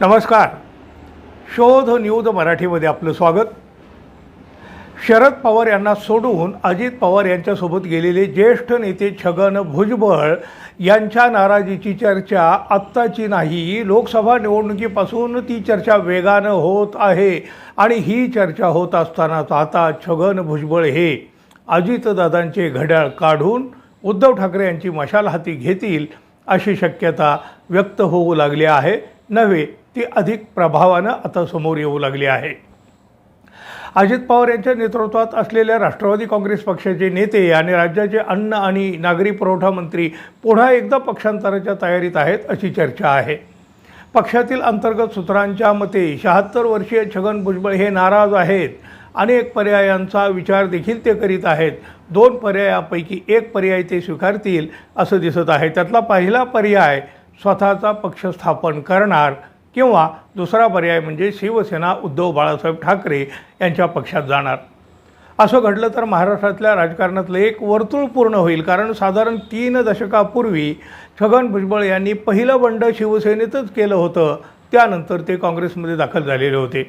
नमस्कार. शोध न्यूज मराठीमध्ये आपलं स्वागत. शरद पवार यांना सोडून अजित पवार यांच्यासोबत गेलेले ज्येष्ठ नेते छगन भुजबळ यांच्या नाराजीची चर्चा आत्ताची नाही. लोकसभा निवडणुकीपासून ती चर्चा वेगानं होत आहे आणि ही चर्चा होत असतानाच आता छगन भुजबळ हे अजितदादांचे घड्याळ काढून उद्धव ठाकरे यांची मशाल हाती घेतील अशी शक्यता व्यक्त होऊ लागली आहे. नव्हे ती अधिक प्रभावानं आता समोर येऊ लागली आहे. अजित पवार यांच्या नेतृत्वात असलेल्या राष्ट्रवादी काँग्रेस पक्षाचे नेते आणि राज्याचे अन्न आणि नागरी पुरवठा मंत्री पुन्हा एकदा पक्षांतराच्या तयारीत आहेत अशी चर्चा आहे. पक्षातील अंतर्गत सूत्रांच्या मते शहात्तर वर्षीय छगन भुजबळ हे नाराज आहेत. अनेक पर्यायांचा विचार देखील ते करीत आहेत. दोन पर्यायापैकी एक पर्याय ते स्वीकारतील असं दिसत आहे. त्यातला पहिला पर्याय स्वतःचा पक्ष स्थापन करणार किंवा दुसरा पर्याय म्हणजे शिवसेना उद्धव बाळासाहेब ठाकरे यांच्या पक्षात जाणार. असं घडलं तर महाराष्ट्रातल्या राजकारणातलं एक वर्तुळ पूर्ण होईल कारण साधारण तीन दशकापूर्वी छगन भुजबळ यांनी पहिलं बंड शिवसेनेतच केलं होतं. त्यानंतर ते काँग्रेसमध्ये दाखल झालेले होते.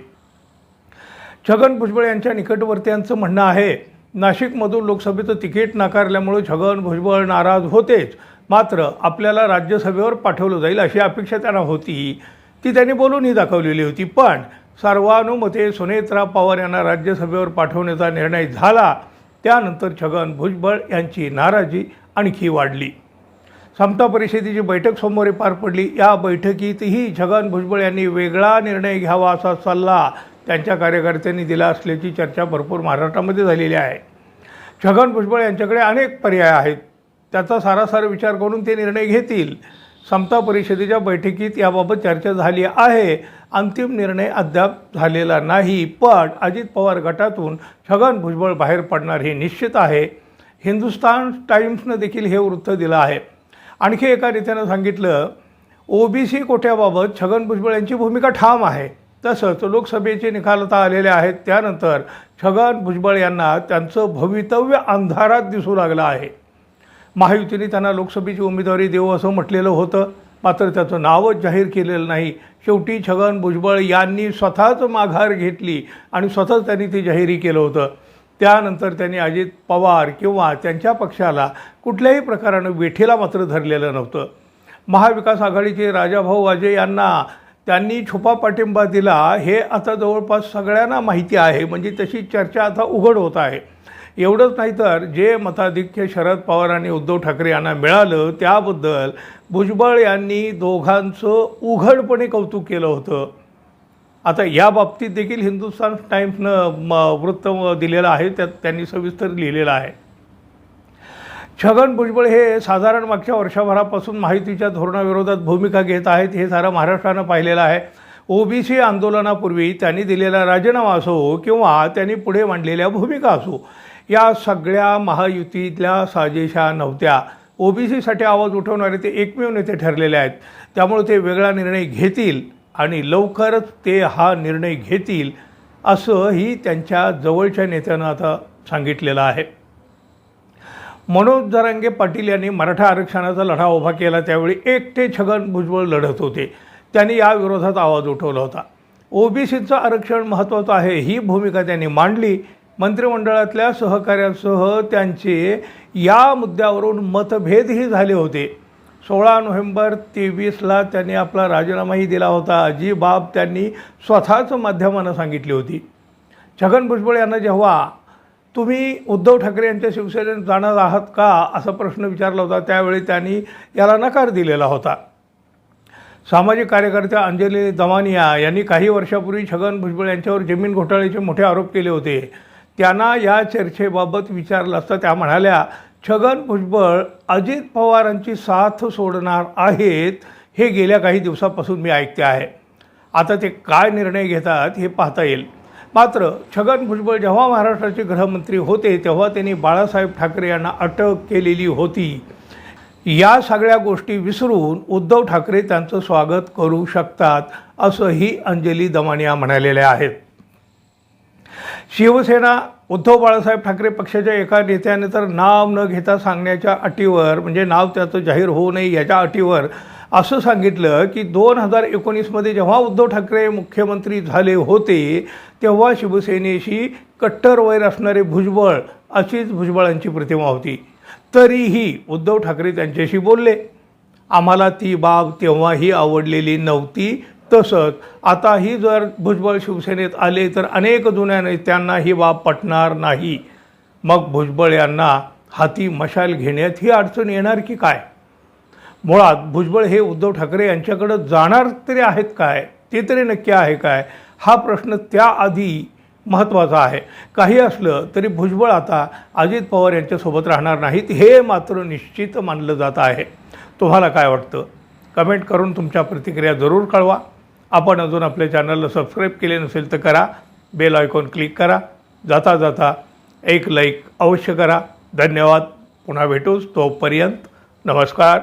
छगन भुजबळ यांच्या निकटवर्तीयांचं म्हणणं आहे नाशिकमधून लोकसभेचं तिकीट नाकारल्यामुळे छगन भुजबळ नाराज होतेच मात्र आपल्याला राज्यसभेवर पाठवलं जाईल अशी अपेक्षा त्यांना होती. ती त्यांनी बोलूनही दाखवलेली होती. पण सर्वानुमते सुनेत्रा पवार यांना राज्यसभेवर पाठवण्याचा निर्णय झाला. त्यानंतर छगन भुजबळ यांची नाराजी आणखी वाढली. समता परिषदेची बैठक सोमवारी पार पडली. या बैठकीतही छगन भुजबळ यांनी वेगळा निर्णय घ्यावा असा सल्ला त्यांच्या कार्यकर्त्यांनी दिला असल्याची चर्चा भरपूर महाराष्ट्रामध्ये झालेली आहे. छगन भुजबळ यांच्याकडे अनेक पर्याय आहेत. त्याचा सारासार विचार करून ते निर्णय घेतील. समता परिषदेच्या बैठकीत याबाबत चर्चा झाली आहे. अंतिम निर्णय अद्याप झालेला नाही पण अजित पवार गटातून छगन भुजबळ बाहेर पडणार हे निश्चित आहे. हिंदुस्तान टाइम्सनं देखील हे वृत्त दिलं आहे. आणखी एका नेत्यानं सांगितलं ओबीसी कोट्याबाबत छगन भुजबळ यांची भूमिका ठाम आहे. तसंच लोकसभेचे निकाल आता आलेले आहेत त्यानंतर छगन भुजबळ यांना त्यांचं भवितव्य अंधारात दिसू लागलं आहे. महायुतीने त्यांना लोकसभेची उमेदवारी देऊ असं म्हटलेलं होतं. मात्र त्याचं नावच जाहीर केलेलं नाही. शेवटी छगन भुजबळ यांनी स्वतःच माघार घेतली आणि स्वतःच त्यांनी ते जाहीरही केलं होतं. त्यानंतर त्यांनी अजित पवार किंवा त्यांच्या पक्षाला कुठल्याही प्रकारानं वेठीला मात्र धरलेलं नव्हतं. महाविकास आघाडीचे राजाभाऊ वाजे यांना त्यांनी छुपा पाठिंबा दिला. हे आता जवळपास सगळ्यांना माहिती आहे. म्हणजे तशी चर्चा आता उघड होत आहे. एवढंच नाही तर जे मताधिक्य शरद पवार आणि उद्धव ठाकरे यांना मिळालं त्याबद्दल भुजबळ यांनी दोघांचं उघडपणे कौतुक केलं होतं. आता या बाबतीत देखील हिंदुस्थान टाईम्सनं म वृत्त दिलेलं आहे त्यात त्यांनी सविस्तर लिहिलेलं आहे. छगन भुजबळ हे साधारण मागच्या वर्षभरापासून माहितीच्या धोरणाविरोधात भूमिका घेत आहेत हे सारं महाराष्ट्रानं पाहिलेलं आहे. ओबीसी आंदोलनापूर्वी त्यांनी दिलेला राजीनामा असो किंवा त्यांनी पुढे मांडलेल्या भूमिका असो या सगळ्या महायुतीतल्या साजेशा नव्हत्या. ओबीसीसाठी आवाज उठवणारे ते एकमेव नेते ठरलेले आहेत. त्यामुळे ते वेगळा निर्णय घेतील आणि लवकरच ते हा निर्णय घेतील असंही त्यांच्या जवळच्या नेत्यानं आता सांगितलेलं आहे. मनोज जरांगे पाटील यांनी मराठा आरक्षणाचा लढा उभा केला. त्यावेळी एकटे छगन भुजबळ लढत होते. त्यांनी या विरोधात आवाज उठवला होता. ओबीसीचं आरक्षण महत्त्वाचं आहे ही भूमिका त्यांनी मांडली. मंत्रिमंडळातल्या सहकाऱ्यांसह त्यांचे या मुद्द्यावरून मतभेदही झाले होते. सोळा नोव्हेंबर तेवीसला त्यांनी आपला राजीनामाही दिला होता. जी बाब त्यांनी स्वतःच माध्यमानं सांगितली होती. छगन भुजबळ यांना जेव्हा तुम्ही उद्धव ठाकरे यांच्या शिवसेनेत जाणार आहात का? असा प्रश्न विचारला होता. त्यावेळी त्यांनी याला नकार दिलेला होता. सामाजिक कार्यकर्त्या अंजली दमानिया यांनी काही वर्षापूर्वी छगन भुजबळ यांच्यावर जमीन घोटाळ्याचे मोठे आरोप केले होते. त्यांना या चर्चेबाबत विचारलं असता. त्या म्हणाल्या छगन भुजबळ अजित पवारांची साथ सोडणार आहेत हे गेल्या काही दिवसापासून मी ऐकते आहे. आता ते काय निर्णय घेतात हे पाहता येईल. मात्र छगन भुजबळ जेव्हा महाराष्ट्राचे गृहमंत्री होते तेव्हा त्यांनी बाळासाहेब ठाकरे यांना अटक केलेली होती. या सगळ्या गोष्टी विसरून उद्धव ठाकरे त्यांचं स्वागत करू शकतात असंही अंजली दमानिया म्हणालेल्या आहेत. शिवसेना उद्धव बाळासाहेब ठाकरे पक्षाच्या एका नेत्याने तर नाव न घेता सांगण्याच्या अटीवर म्हणजे नाव त्याचं जाहीर होऊ नये याच्या अटीवर असं सांगितलं की दोन हजार एकोणीसमध्ये जेव्हा उद्धव ठाकरे मुख्यमंत्री झाले होते तेव्हा शिवसेनेशी कट्टर वैर असणारे भुजबळ अशीच भुजबळांची प्रतिमा होती. तरीही उद्धव ठाकरे त्यांच्याशी बोलले. आम्हाला ती बाब तेव्हाही आवडलेली नव्हती. तसंच आताही जर भुजबळ शिवसेनेत आले तर अनेक जुन्या नेत्यांना ही बाब पटणार नाही. मग भुजबळ यांना हाती मशाल घेण्यात ही अडचण येणार की काय? मुळात भुजबळ हे उद्धव ठाकरे यांच्याकडं जाणार तरी आहेत काय? ते तरी नक्की आहे काय? हा प्रश्न त्याआधी महत्त्वाचा आहे. काही असलं तरी भुजबळ आता अजित पवार यांच्यासोबत राहणार नाहीत हे मात्र निश्चित मानलं जात आहे. तुम्हाला काय वाटतं? कमेंट करून तुमच्या प्रतिक्रिया जरूर कळवा. आपण अजून आपल्या चॅनलला सबस्क्राईब केले नसेल तर करा. बेल आयकॉन क्लिक करा. जाता जाता एक लाईक अवश्य करा. धन्यवाद. पुन्हा भेटूच तोपर्यंत. नमस्कार.